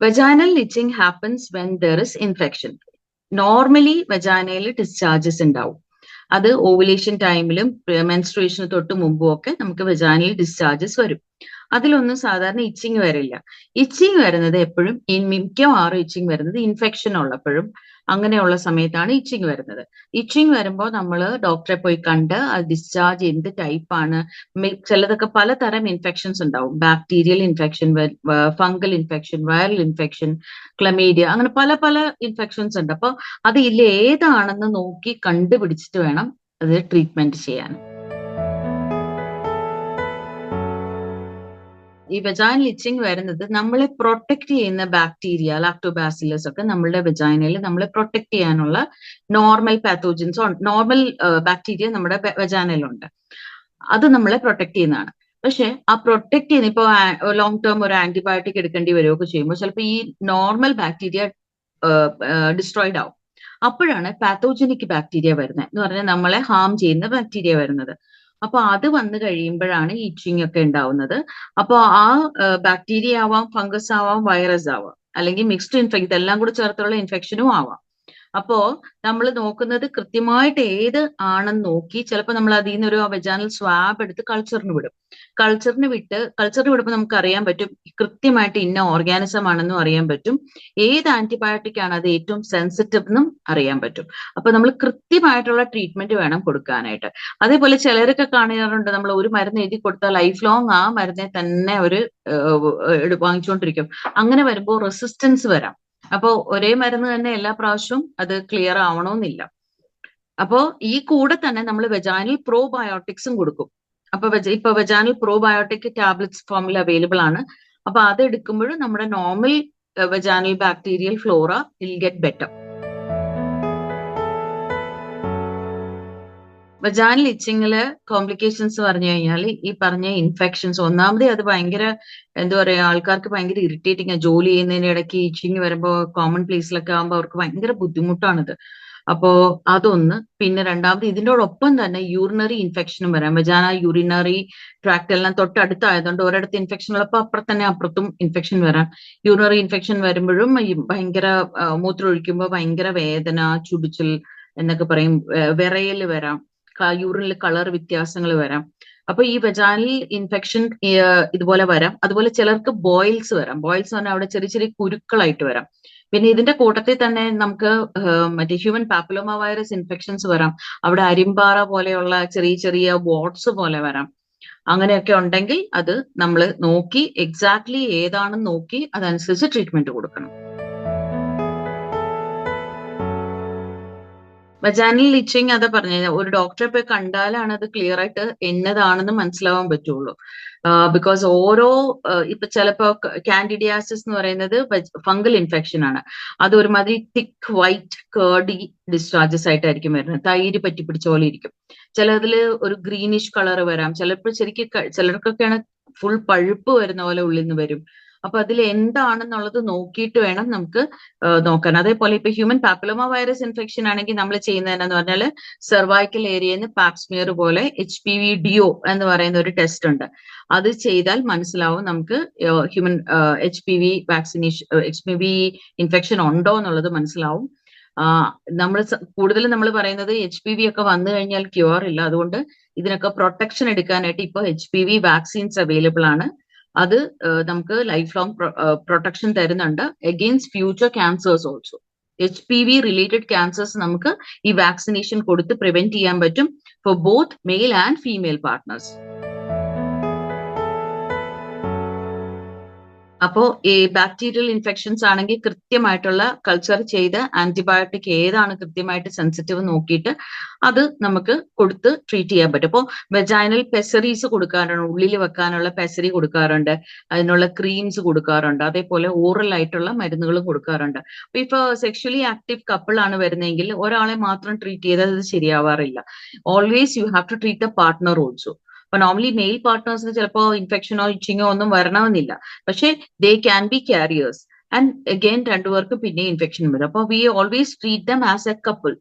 വെജാനൽ നിച്ചിങ് happens when there is infection normally വെജാനയിൽ discharges ഉണ്ടാവും. അത് ovulation ടൈമിലും മെൻസ്ട്രുവേഷന് തൊട്ട് മുമ്പും ഒക്കെ നമുക്ക് വെജാനയിൽ ഡിസ്ചാർജസ് വരും. അതിലൊന്നും സാധാരണ ഇച്ചിങ് വരില്ല. ഇച്ചിങ് വരുന്നത് എപ്പോഴും മിക്കവാറും ഇച്ചിങ് വരുന്നത് ഇൻഫെക്ഷൻ ഉള്ളപ്പോഴും അങ്ങനെയുള്ള സമയത്താണ് ഇച്ചിങ് വരുന്നത്. ഇച്ചിങ് വരുമ്പോൾ നമ്മൾ ഡോക്ടറെ പോയി കണ്ട് അത് ഡിസ്ചാർജ് എന്ത് ടൈപ്പാണ് ചിലതൊക്കെ പലതരം ഇൻഫെക്ഷൻസ് ഉണ്ടാവും. Bacterial infection fungal infection viral infection chlamydia അങ്ങനെ പല പല ഇൻഫെക്ഷൻസ് ഉണ്ട്. അപ്പോൾ അത് ഇല്ല ഏതാണെന്ന് നോക്കി കണ്ടുപിടിച്ചിട്ട് വേണം അത് ട്രീറ്റ്മെന്റ് ചെയ്യാൻ. ഈ വെജൈനൽ ഇച്ചിങ് വരുന്നത് നമ്മളെ പ്രൊട്ടക്ട് ചെയ്യുന്ന ബാക്ടീരിയ ലാക്ടോബാസിലസ് ഒക്കെ നമ്മളുടെ വെജൈനയിൽ നമ്മളെ പ്രൊട്ടക്ട് ചെയ്യാനുള്ള നോർമൽ പാത്തോജൻസ് നോർമൽ ബാക്ടീരിയ നമ്മുടെ വെജൈനയിലുണ്ട് അത് നമ്മളെ പ്രൊട്ടക്ട് ചെയ്യുന്നതാണ്. പക്ഷെ ആ പ്രൊട്ടക്ട് ചെയ്യുന്ന ഇപ്പോൾ ലോങ് ടേം ഒരു ആന്റിബയോട്ടിക് എടുക്കേണ്ടി വരികയൊക്കെ ചെയ്യുമ്പോൾ ചിലപ്പോൾ ഈ നോർമൽ ബാക്ടീരിയ ഡിസ്ട്രോയിഡ് ആവും. അപ്പോഴാണ് പാത്തോജനിക് ബാക്ടീരിയ വരുന്നത്. എന്ന് പറഞ്ഞാൽ നമ്മളെ ഹാം ചെയ്യുന്ന ബാക്ടീരിയ വരുന്നത്. അപ്പൊ അത് വന്നു കഴിയുമ്പോഴാണ് ഈച്ചിങ് ഒക്കെ ഉണ്ടാവുന്നത്. അപ്പൊ ആ ബാക്ടീരിയ ആവാം ഫംഗസ് ആവാം വൈറസ് ആവാം അല്ലെങ്കിൽ മിക്സ്ഡ് ഇൻഫെക്ഷൻ ഇതെല്ലാം കൂടെ ചേർത്തുള്ള ഇൻഫെക്ഷനും ആവാം. അപ്പോ നമ്മൾ നോക്കുന്നത് കൃത്യമായിട്ട് ഏത് ആണെന്ന് നോക്കി ചിലപ്പോൾ നമ്മൾ അതിൽ നിന്ന് ഒരു വെജാനൽ സ്വാബ് എടുത്ത് കൾച്ചറിന് വിടും. കൾച്ചറിന് വിട്ട് കൾച്ചറിന് വിടുമ്പോൾ നമുക്ക് അറിയാൻ പറ്റും കൃത്യമായിട്ട് ഇന്ന ഓർഗാനിസം ആണെന്നും അറിയാൻ പറ്റും ഏത് ആന്റിബയോട്ടിക് ആണ് അത് ഏറ്റവും സെൻസിറ്റീവ് എന്നും അറിയാൻ പറ്റും. അപ്പൊ നമ്മൾ കൃത്യമായിട്ടുള്ള ട്രീറ്റ്മെന്റ് വേണം കൊടുക്കാനായിട്ട്. അതേപോലെ ചിലരൊക്കെ കാണാറുണ്ട് നമ്മൾ ഒരു മരുന്ന് എഴുതി കൊടുത്താൽ ലൈഫ് ലോങ് ആ മരുന്നെ തന്നെ അവർ വാങ്ങിച്ചുകൊണ്ടിരിക്കും. അങ്ങനെ വരുമ്പോൾ റെസിസ്റ്റൻസ് വരാം. അപ്പോൾ ഒരേ മരുന്ന് തന്നെ എല്ലാ പ്രാവശ്യവും അത് ക്ലിയർ ആവണമെന്നില്ല അപ്പോൾ ഈ കൂടെ തന്നെ നമ്മൾ വെജാനിൽ പ്രോബയോട്ടിക്സും കൊടുക്കും. അപ്പൊ ഇപ്പൊ വെജാനിൽ പ്രോബയോട്ടിക് ടാബ്ലറ്റ്സ് ഫോമിൽ അവൈലബിൾ ആണ്. അപ്പൊ അത് എടുക്കുമ്പോഴും നമ്മുടെ normal വെജാനിൽ bacterial flora will get better vaginal ഇച്ചിങ്ങിൽ complications പറഞ്ഞു കഴിഞ്ഞാൽ ഈ പറഞ്ഞ ഇൻഫെക്ഷൻസ് ഒന്നാമത് അത് ഭയങ്കര എന്താ പറയാ ആൾക്കാർക്ക് ഭയങ്കര ഇറിറ്റേറ്റിംഗ് ജോലി ചെയ്യുന്നതിന് ഇടയ്ക്ക് ഇച്ചിങ് വരുമ്പോൾ കോമൺ പ്ലേസിലൊക്കെ ആകുമ്പോൾ അവർക്ക് ഭയങ്കര ബുദ്ധിമുട്ടാണിത്. അപ്പോ അതൊന്ന്. പിന്നെ രണ്ടാമത് ഇതിനോടൊപ്പം തന്നെ യൂറിനറി ഇൻഫെക്ഷനും വരാം. വജാന യൂറിനറി ട്രാക്ട് എല്ലാം തൊട്ടടുത്തായതുകൊണ്ട് ഒരിടത്ത് ഇൻഫെക്ഷൻ ഉള്ളപ്പോൾ അപ്പുറത്ത് തന്നെ അപ്പുറത്തും ഇൻഫെക്ഷൻ വരാം. യൂറിനറി ഇൻഫെക്ഷൻ വരുമ്പോഴും ഭയങ്കര മൂത്രം ഒഴിക്കുമ്പോൾ ഭയങ്കര വേദന ചുടിച്ചിൽ എന്നൊക്കെ പറയും വിറയൽ വരാം. യൂറിനിൽ കളർ വ്യത്യാസങ്ങൾ വരാം. അപ്പൊ ഈ വെജാനിൽ ഇൻഫെക്ഷൻ ഇതുപോലെ വരാം. അതുപോലെ ചിലർക്ക് ബോയിൽസ് വരാം. ബോയിൽസ് പറഞ്ഞാൽ അവിടെ ചെറിയ ചെറിയ കുരുക്കളായിട്ട് വരാം. പിന്നെ ഇതിന്റെ കൂട്ടത്തിൽ തന്നെ നമുക്ക് മറ്റേ ഹ്യൂമൻ പാപ്പലോമ വൈറസ് ഇൻഫെക്ഷൻസ് വരാം. അവിടെ അരിമ്പാറ പോലെയുള്ള ചെറിയ ചെറിയ വോട്ട്സ് പോലെ വരാം. അങ്ങനെയൊക്കെ ഉണ്ടെങ്കിൽ അത് നമ്മൾ നോക്കി എക്സാക്ട്ലി ഏതാണെന്ന് നോക്കി അതനുസരിച്ച് ട്രീറ്റ്മെന്റ് കൊടുക്കണം. വജാനൽ ഇച്ചിങ് അതാ പറഞ്ഞു ഒരു ഡോക്ടറെ പോയി കണ്ടാലാണ് അത് ക്ലിയർ ആയിട്ട് എന്നതാണെന്ന് മനസ്സിലാവാൻ പറ്റുള്ളൂ. ബിക്കോസ് ഓരോ ഇപ്പൊ ചിലപ്പോ കാൻഡിഡിയാസിസ് എന്ന് പറയുന്നത് ഫംഗൽ ഇൻഫെക്ഷൻ ആണ്. അത് ഒരുമാതിരി തിക്ക് വൈറ്റ് കേർഡി ഡിസ്ചാർജസ് ആയിട്ടായിരിക്കും വരുന്നത്. തൈര് പറ്റി പിടിച്ച പോലെ ഇരിക്കും. ചിലതിൽ ഒരു ഗ്രീനിഷ് കളർ വരാം. ചിലപ്പോൾ ശരിക്കും ചിലർക്കൊക്കെയാണ് ഫുൾ പഴുപ്പ് വരുന്ന പോലെ ഉള്ളിൽ നിന്ന് വരും. അപ്പൊ അതിൽ എന്താണെന്നുള്ളത് നോക്കിയിട്ട് വേണം നമുക്ക് നോക്കാൻ. അതേപോലെ ഇപ്പൊ ഹ്യൂമൻ പാപ്പിലോമ വൈറസ് ഇൻഫെക്ഷൻ ആണെങ്കിൽ നമ്മൾ ചെയ്യുന്നതെന്നു പറഞ്ഞാൽ സെർവൈക്കൽ ഏരിയയിൽ നിന്ന് പാപ്സ്മിയർ പോലെ എച്ച് പി വി ഡിഒ എന്ന് പറയുന്ന ഒരു ടെസ്റ്റ് ഉണ്ട്. അത് ചെയ്താൽ മനസ്സിലാവും നമുക്ക് human H P V vaccination H P V infection ഉണ്ടോ എന്നുള്ളത് മനസ്സിലാവും. നമ്മൾ കൂടുതലും നമ്മൾ പറയുന്നത് എച്ച് പി വി ഒക്കെ വന്നു കഴിഞ്ഞാൽ ക്യൂർ ഇല്ല. അതുകൊണ്ട് ഇതിനൊക്കെ പ്രൊട്ടക്ഷൻ എടുക്കാനായിട്ട് ഇപ്പോൾ H P V vaccines available ആണ്. അത് നമുക്ക് ലൈഫ് ലോങ് പ്രൊട്ടക്ഷൻ തരുന്നുണ്ട്. Against future cancers also H P V related cancers നമുക്ക് ഈ വാക്സിനേഷൻ കൊടുത്ത് പ്രിവെന്റ് ചെയ്യാൻ പറ്റും for both male and female partners അപ്പോ ഈ ബാക്ടീരിയൽ ഇൻഫെക്ഷൻസ് ആണെങ്കിൽ കൃത്യമായിട്ടുള്ള കൾച്ചർ ചെയ്ത് ആന്റിബയോട്ടിക് ഏതാണ് കൃത്യമായിട്ട് സെൻസിറ്റീവ് നോക്കിയിട്ട് അത് നമുക്ക് കൊടുത്ത് ട്രീറ്റ് ചെയ്യാൻ പറ്റും. അപ്പോൾ വെജൈനൽ പെസറീസ് കൊടുക്കാറുണ്ട് ഉള്ളിൽ വെക്കാനുള്ള പെസറി കൊടുക്കാറുണ്ട് അതിനുള്ള ക്രീംസ് കൊടുക്കാറുണ്ട് അതേപോലെ ഓറൽ ആയിട്ടുള്ള മരുന്നുകളും കൊടുക്കാറുണ്ട്. അപ്പൊ ഇപ്പൊ സെക്ഷലി ആക്റ്റീവ് കപ്പിൾ ആണ് വരുന്നതെങ്കിൽ ഒരാളെ മാത്രം ട്രീറ്റ് ചെയ്താൽ അത് ശരിയാവാറില്ല. Always you have to treat the partner also അപ്പൊ നോർമലി മെയിൽ പാർട്ട്നേഴ്സിന് ചിലപ്പോൾ ഇൻഫെക്ഷനോ ഇച്ചിങ്ങോ ഒന്നും വരണമെന്നില്ല. പക്ഷേ they can be carriers and again രണ്ടുപേർക്കും പിന്നെ ഇൻഫെക്ഷൻ വരും. അപ്പോൾ we always treat them as a couple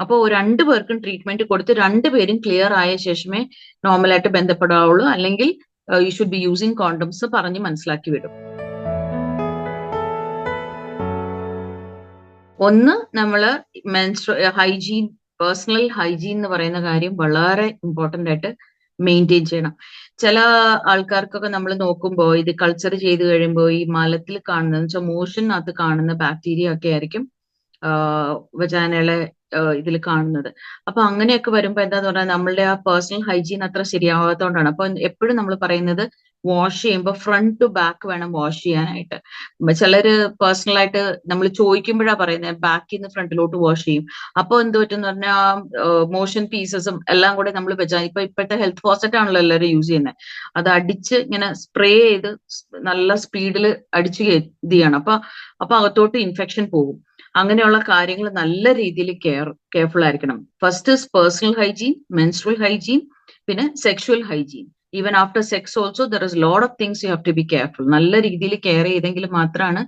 അപ്പോൾ രണ്ടു പേർക്കും ട്രീറ്റ്മെന്റ് കൊടുത്ത് രണ്ടുപേരും ക്ലിയർ ആയ ശേഷമേ നോർമലായിട്ട് ബന്ധപ്പെടാവുള്ളൂ. അല്ലെങ്കിൽ you should be using condoms പറഞ്ഞ് മനസ്സിലാക്കി വിടും. ഒന്ന് നമ്മൾ മെൻസ്ട്ര ഹൈജീൻ പേഴ്സണൽ ഹൈജീൻ എന്ന് പറയുന്ന കാര്യം വളരെ ഇമ്പോർട്ടന്റ് ആയിട്ട് മെയിന്റെയിൻ ചെയ്യണം. ചില ആൾക്കാർക്കൊക്കെ നമ്മൾ നോക്കുമ്പോൾ ഇത് കൾച്ചർ ചെയ്ത് കഴിയുമ്പോൾ ഈ മലത്തിൽ കാണുന്നത് വെച്ചാൽ മോഷനകത്ത് കാണുന്ന ബാക്ടീരിയ ഒക്കെ ആയിരിക്കും വജാനകളെ ഇതിൽ കാണുന്നത്. അപ്പൊ അങ്ങനെയൊക്കെ വരുമ്പോ എന്താന്ന് പറഞ്ഞാൽ നമ്മളുടെ ആ പേഴ്സണൽ ഹൈജീൻ അത്ര ശരിയാവാത്തതുകൊണ്ടാണ് അപ്പൊ എപ്പോഴും നമ്മൾ പറയുന്നത് വാഷ് ചെയ്യുമ്പോൾ ഫ്രണ്ട് ടു ബാക്ക് വേണം വാഷ് ചെയ്യാനായിട്ട്. ചിലര് പേഴ്സണൽ ആയിട്ട് നമ്മൾ ചോദിക്കുമ്പോഴാ പറയുന്നത് ബാക്കിൽ നിന്ന് ഫ്രണ്ടിലോട്ട് വാഷ് ചെയ്യും. അപ്പൊ എന്ത് പറ്റും പറഞ്ഞാൽ മോഷൻ പീസസും എല്ലാം കൂടെ നമ്മൾ വെച്ചാൽ ഇപ്പൊ ഇപ്പോഴത്തെ ഹെൽത്ത് ഫോസറ്റ് ആണല്ലോ എല്ലാവരും യൂസ് ചെയ്യുന്നത് അത് അടിച്ച് ഇങ്ങനെ സ്പ്രേ ചെയ്ത് നല്ല സ്പീഡിൽ അടിച്ച് ഇത് ചെയ്യണം. അപ്പൊ അപ്പൊ അകത്തോട്ട് ഇൻഫെക്ഷൻ പോകും. അങ്ങനെയുള്ള കാര്യങ്ങൾ നല്ല രീതിയിൽ കെയർ കെയർഫുൾ ആയിരിക്കണം. First is personal hygiene menstrual hygiene പിന്നെ sexual hygiene even after sex also there is load of things you have to be careful നല്ല രീതിയിൽ കെയർ ചെയ്തെങ്കിൽ മാത്രമാണ്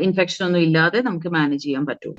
ഇൻഫെക്ഷൻ ഒന്നും ഇല്ലാതെ നമുക്ക് മാനേജ് ചെയ്യാൻ പറ്റൂ.